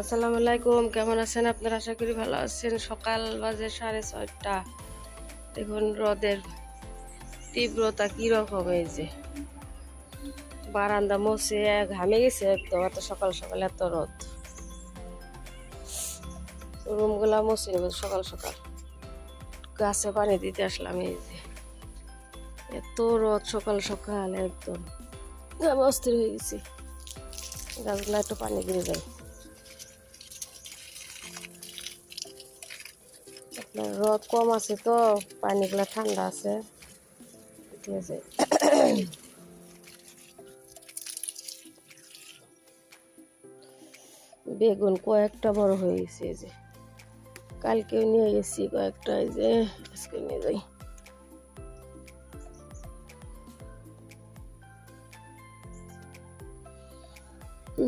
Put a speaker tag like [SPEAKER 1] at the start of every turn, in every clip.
[SPEAKER 1] আসসালামু আলাইকুম, কেমন আছেন আপনারা? আশা করি ভালো আছেন। সকাল বাজে সাড়ে ছয়টা। দেখুন, রোদের তীব্রতা কীরকম এই যে। বারান্দা মসে ঘামে গেছে একদম, এত সকাল সকাল এত রোদ। রুমগুলা মসে নেব সকাল সকাল। গাছে পানি দিতে আসলাম এই যে। এত রোদ সকাল সকাল একদম। আমি অস্থির হয়ে গেছি। গাছগুলা একটু পানি দিয়ে যায়। রোদ কম আছে তো পানিগুলো ঠান্ডা আছে। ঠিক আছে বেগুন কয়েকটা বড় হয়ে গেছে যে। কালকেও নিয়ে গেছি কয়েকটা, এই যে আজকে নিয়ে যাই। কি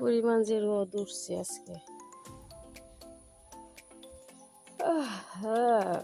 [SPEAKER 1] পরিমাণ যে রোদ উঠছে আজকে। হ্যাঁ।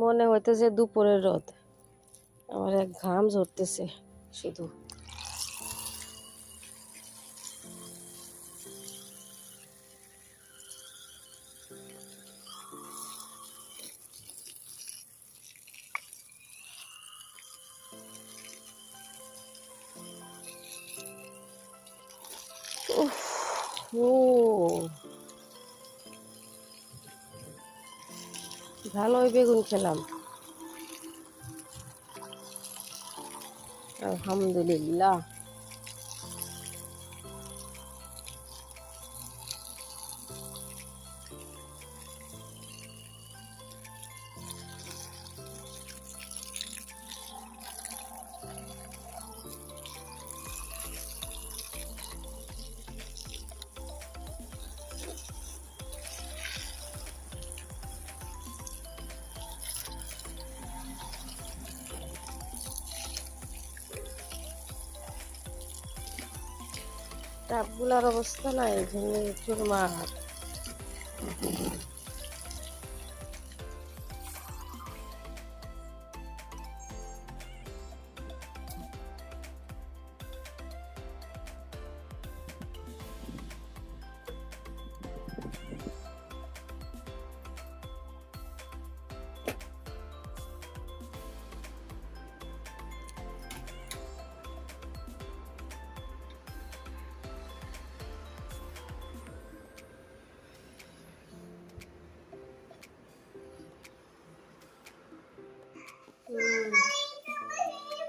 [SPEAKER 1] মনে হইতেছে দুপুরের রোদ আমার এক ঘাম ঝরতেছে শুধু। উফ, ভালোই বেগুন খেলাম। আলহামদুলিল্লাহ। ডাবগুলার অবস্থা নাই ভেঙে চুরমার।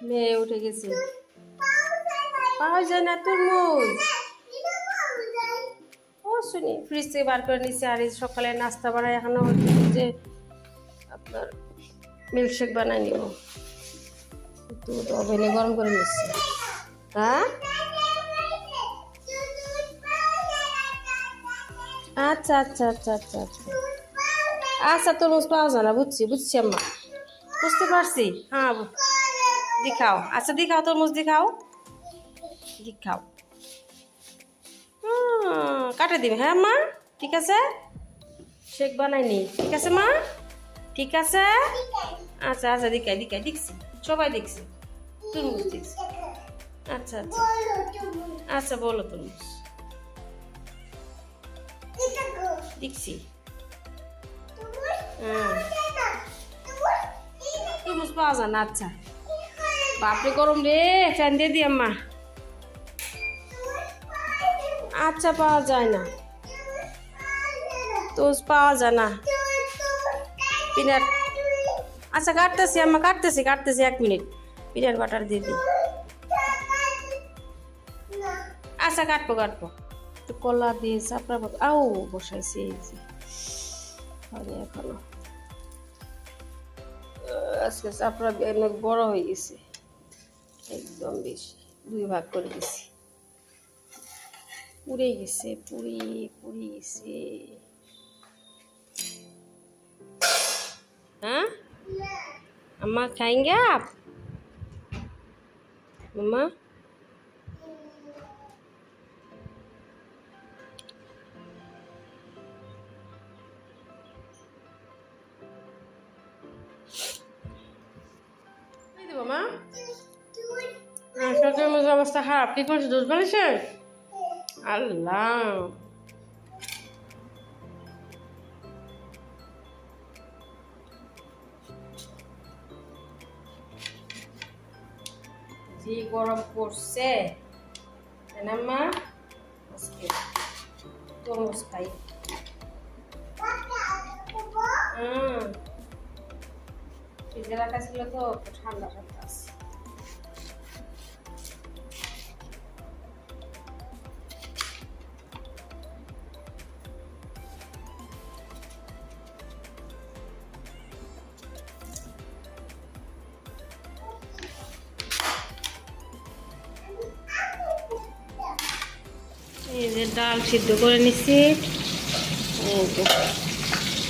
[SPEAKER 1] মেয়ে উঠে গেছে। পাওয়া যায় না তরমুজ। ও, শুনি ফ্রিজ থেকে বার করে নিচ্ছে আর এই সকালে নাস্তা বানাই এখনও যে আপনার মিল্কশেক বানাই নিব। দুধ ওভেনে গরম করে নিচ্ছি হ্যাঁ? আচ্ছা আচ্ছা আচ্ছা আচ্ছা আচ্ছা। আচ্ছা তরমুজ পাওয়া যায় না, বুঝছি বুঝছি আম্মা। বুঝতে পারছি? হ্যাঁ দিখাও। আচ্ছা দিখাও তরমুজ দিখাও। দিখাও। হুম, কাটে দিবে হ্যাঁ মা? ঠিক আছে? শেক বানাইনি ঠিক আছে মা? ঠিক আছে? আচ্ছা আচ্ছা দিকাই দিকাই দেখছি। সবাই দেখছি। তরমুজ দেখছি। আচ্ছা আচ্ছা। আচ্ছা বলো তরমুজ। দেখছি। হ্যাঁ তরমুজ পাওয়া যায় না আচ্ছা। বাপরে গরম রে, ফ্যান দিয়ে দি আম্মা। আচ্ছা পাওয়া যায় না। তোজ পাওয়া যায় না। পিনাট। আচ্ছা কাটতেছি আমার কাটতেছি কাটতেছি এক মিনিট। পিনাট বাটার দিয়ে দিই আচ্ছা কাটবো কাটবো। তো কলা দিয়ে চাপড়া আও বসাইছি এই যে। এখনও। আজকে চাপড়া অনেক বড় হয়ে গেছে। একদম বেশি। দুই ভাগ করে দিছি। পুড়ে গেছে পুরি পুড়ে গেছে। হ্যাঁ? আম্মা খাইন আপ? মামা মধ্যে অবস্থা খারাপ। কি করছে দুধ বানিয়েছে আল্লাহ। যে গরম পড়ছে। তরমুজ খাই। ছিল তো ঠান্ডা ঠান্ডা আছে। যে ডাল সিদ্ধ করে নিচ্ছি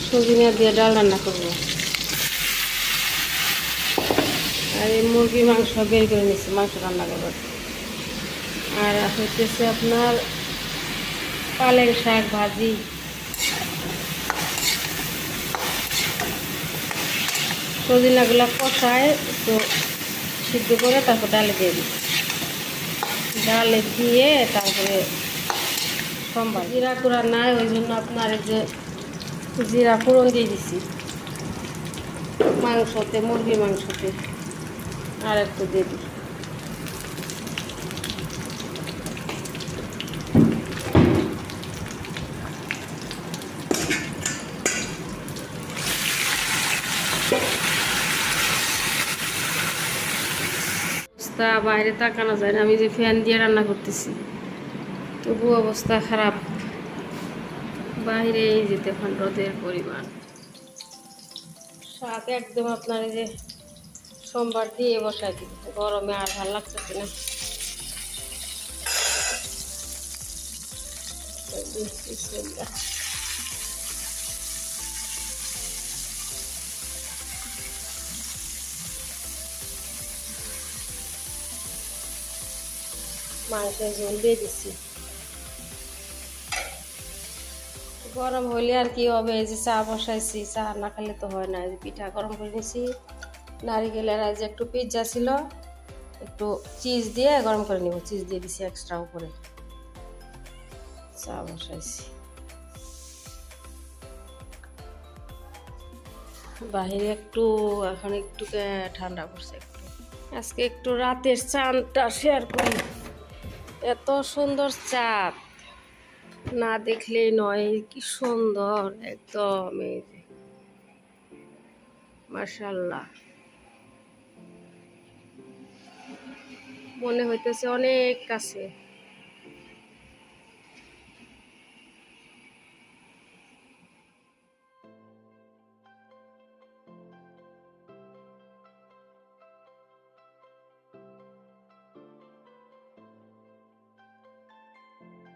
[SPEAKER 1] সজিনা দিয়ে ডাল রান্না করব। আর এই মুরগির মাংস বের করে নিচ্ছি মাংস রান্না করব। আর হইতেছে আপনার পালেং শাক ভাজি। সজিনাগুলো কষায় তো সিদ্ধ করে তারপর ডালে দিয়ে দিই। ডালে দিয়ে তারপরে সোমবার জিরা কুড়া নাই, ওই জন্য আপনার যে জিরা ফোড়ন দিয়ে দিছি। মাংসতে মুরগি মাংসতে। আর একটু দিয়ে দিই। বাইরে তাকানো যায় না। আমি যে ফ্যান দিয়ে রান্না করতেছি। তবু অবস্থা খারাপ। বাইরে এই যে দেখুন রোদের পরিমাণ। শাক একদম আপনার যে সোমবার দিয়ে বসাই দিই গরমে আর ভালো লাগতেছে না। মাংসের ঝোল দিয়ে দিচ্ছি। গরম হলে আর কি হবে? এই যে চা বসাইছি, চা না খেলে তো হয় না। পিঠা গরম করে নিয়েছি নারিকেলের আজ একটু পিৎজা ছিল, একটু চিজ দিয়ে গরম করে নিব। চিজ দিয়ে দিছি এক্সট্রা উপরে। চা বসাইছি। বাহিরে একটু, এখন একটু ঠান্ডা পড়ছে একটু। আজকে একটু রাতের চানটা শেয়ার করি। এত সুন্দর চাঁদ না দেখলেই নয় কি সুন্দর একদম মার্শাল্লাহ মনে হইতেছে অনেক কাছে।